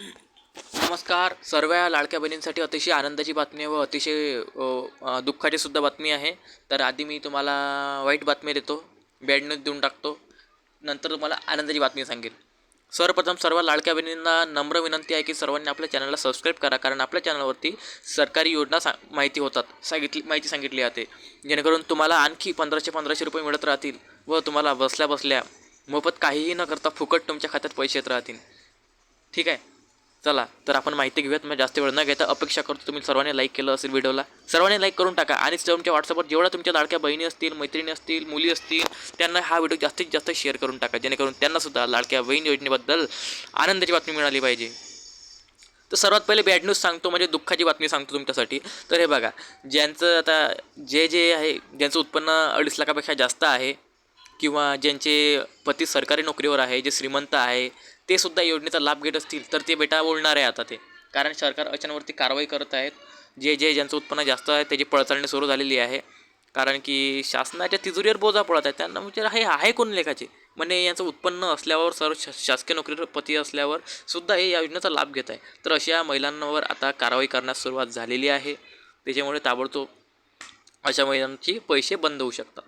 नमस्कार. सर्व लाडक्या बहिणींसाठी अतिशय आनंदाची बातमी आहे व अतिशय दुःखाची सुद्धा बातमी आहे. तर आधी मी तुम्हाला वाईट बातमी देतो. बॅड न्यूज देऊन टाकतो. नंतर तुम्हाला आनंदाची बातमी सांगेल. सर्वप्रथम सर्व लाडक्या बहिणींना नम्र विनंती आहे की सर्वांनी आपल्या चॅनलला सबस्क्राईब करा कारण आपल्या चॅनलवरती सरकारी योजना सा माहिती होतात. सांगितली माहिती सांगितली जाते जेणेकरून तुम्हाला आणखी पंधराशे पंधराशे रुपये मिळत राहतील व तुम्हाला बसल्या बसल्या मोफत काहीही न करता फुकट तुमच्या खात्यात पैसे येत राहतील. ठीक आहे? चला तर आपण माहिती घेऊयात मग जास्त वेळ न घेता अपेक्षा करतो तुम्ही सर्वांनी लाईक केलं असेल व्हिडिओला सर्वांनी लाईक करून टाका आणि तुमच्या व्हॉट्सअपवर जेवढ्या तुमच्या लाडक्या बहिणी असतील मैत्रिणी असतील मुली असतील त्यांना हा व्हिडिओ जास्तीत जास्त शेअर करून टाका. जेणेकरून त्यांनासुद्धा लाडक्या बहीण योजनेबद्दल आनंदाची बातमी मिळाली पाहिजे. तर सर्वात पहिले बॅड न्यूज सांगतो म्हणजे दुःखाची बातमी सांगतो तुमच्यासाठी. तर हे बघा ज्यांचं आता जे जे आहे ज्यांचं उत्पन्न अडीच लाखापेक्षा जास्त आहे किंवा ज्यांचे पती सरकारी नोकरीवर आहे जे श्रीमंत आहे ते सुद्धा योजनेचा लाभ घेत असतील तर ते बेटा बोलणार आहे आता ते. कारण सरकार अचानवरती कारवाई करत आहेत. जे जे ज्यांचं उत्पन्न जास्त आहे त्याची पडताळणी सुरू झालेली आहे. कारण की शासनाच्या तिजोरीवर बोजा पडत आहे त्यांना म्हणजे हे आहे कोण लेखाचे? म्हणजे यांचं उत्पन्न असल्यावर सर्व शा शासकीय नोकरीवर पती असल्यावर सुद्धा हे या योजनेचा लाभ घेत आहे. तर अशा महिलांवर आता कारवाई करण्यास सुरुवात झालेली आहे. त्याच्यामुळे ताबडतोब अशा महिलांची पैसे बंद होऊ शकतात.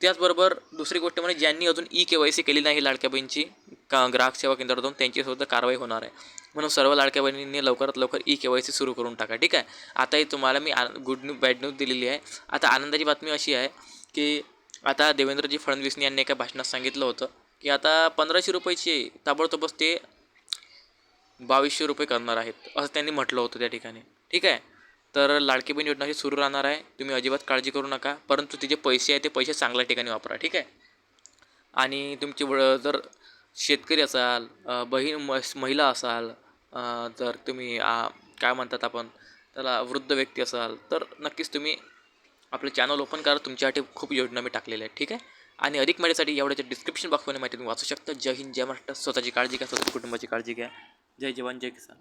त्याचबरोबर दुसरी गोष्ट म्हणजे ज्यांनी अजून ई के वाय सी केली नाही लाडक्या बहिणीची का ग्राहक सेवा केंद्रातून त्यांचीसुद्धा कारवाई होणार आहे. म्हणून सर्व लाडक्या बहिणींनी लवकरात लवकर ई के वाय सी सुरू करून टाका. ठीक आहे? आताही तुम्हाला मी गुड न्यूज बॅड न्यूज दिलेली आहे. आता आनंदाची बातमी अशी आहे की आता देवेंद्रजी फडणवीसनी यांनी एका भाषणात सांगितलं होतं की आता पंधराशे रुपयाची ताबडतोबच ते बावीसशे रुपये करणार आहेत असं त्यांनी म्हटलं होतं त्या ठिकाणी. ठीक आहे? तर लाडकी बहीण योजना ही सुरू राहणार आहे. तुम्ही अजिबात काळजी करू नका. परंतु तिचे पैसे आहे ते पैसे चांगल्या ठिकाणी वापरा. ठीक आहे? आणि तुमची व- जर शेतकरी असाल बहीण मस- महिला असाल जर तुम्ही आ, काय म्हणतात आपण त्याला वृद्ध व्यक्ती असाल तर नक्कीच तुम्ही आपलं चॅनल ओपन करा. तुमच्यासाठी खूप योजना मी टाकलेल्या आहेत ठीक आहे? आणि अधिक माहितीसाठी एवढ्याच्या डिस्क्रिप्शन बॉक्समध्ये माहिती तुम्ही वाचू शकता. जय हिंद जय महाराष्ट्र. स्वतःची काळजी घ्या स्वतःच्या कुटुंबाची काळजी घ्या. जय जवान जय किसान.